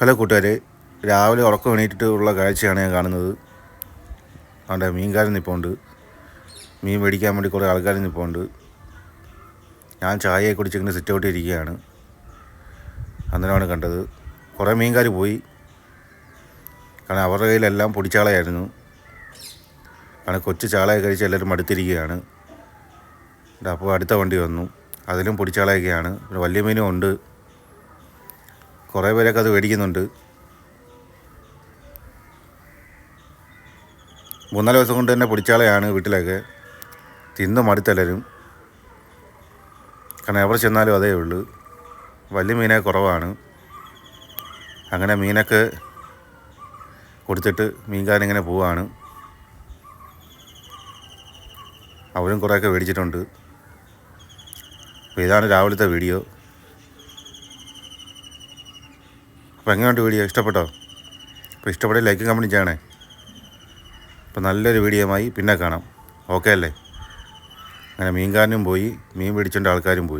Hello കൂട്ടുകാരെ രാവിലെ ഉറക്കം എണീറ്റിട്ട് ഉള്ള കാഴ്ചയാണ് ഞാൻ കാണുന്നത്. അവിടെ മീൻകാരൻ നിൽപ്പുണ്ട് മീൻ മേടിക്കാൻ വേണ്ടി കുറേ ആൾക്കാർ നിൽപ്പുണ്ട് ഞാൻ ചായയെ കുടിച്ചിങ്ങനെ സിറ്റ് ഔട്ട് ഇരിക്കുകയാണ്. അന്നേരമാണ് കണ്ടത്. കുറേ മീൻകാർ പോയി. കാരണം അവരുടെ കയ്യിലെല്ലാം പൊടിച്ചാളയായിരുന്നു. കാരണം കൊച്ചു ചാളയെ കഴിച്ച് എല്ലാവരും മടുത്തിരിക്കുകയാണ്. അപ്പോൾ അടുത്ത വണ്ടി വന്നു. അതിലും പൊടിച്ചാളയൊക്കെയാണ്. പിന്നെ വലിയ മീനും ഉണ്ട്. കുറേ പേരൊക്കെ അത് മേടിക്കുന്നുണ്ട്. മൂന്നാൽ ദിവസം കൊണ്ട് തന്നെ പൊടിച്ചാളയാണ് വീട്ടിലൊക്കെ. തിന്ന് മടുത്തെല്ലാവരും കാരണം എവിടെ ചെന്നാലും അതേ ഉള്ളൂ. വലിയ മീനെ കുറവാണ്. അങ്ങനെ മീനൊക്കെ കൊടുത്തിട്ട് മീൻകാരനിങ്ങനെ പോവാണ്. അവരും കുറേയൊക്കെ മേടിച്ചിട്ടുണ്ട്. ഇതാണ് രാവിലത്തെ വീഡിയോ. അപ്പോൾ എങ്ങനെയുണ്ട് വീഡിയോ ഇഷ്ടപ്പെട്ടോ? അപ്പോൾ ഇഷ്ടപ്പെട്ട ലൈക്കും കമന്റ് ചെയ്യണേ. അപ്പോൾ നല്ലൊരു വീഡിയോയുമായി പിന്നെ കാണാം. ഓക്കെ അല്ലേ? അങ്ങനെ മീൻകാരനും പോയി മീൻ പിടിച്ചോണ്ട് ആൾക്കാരും പോയി.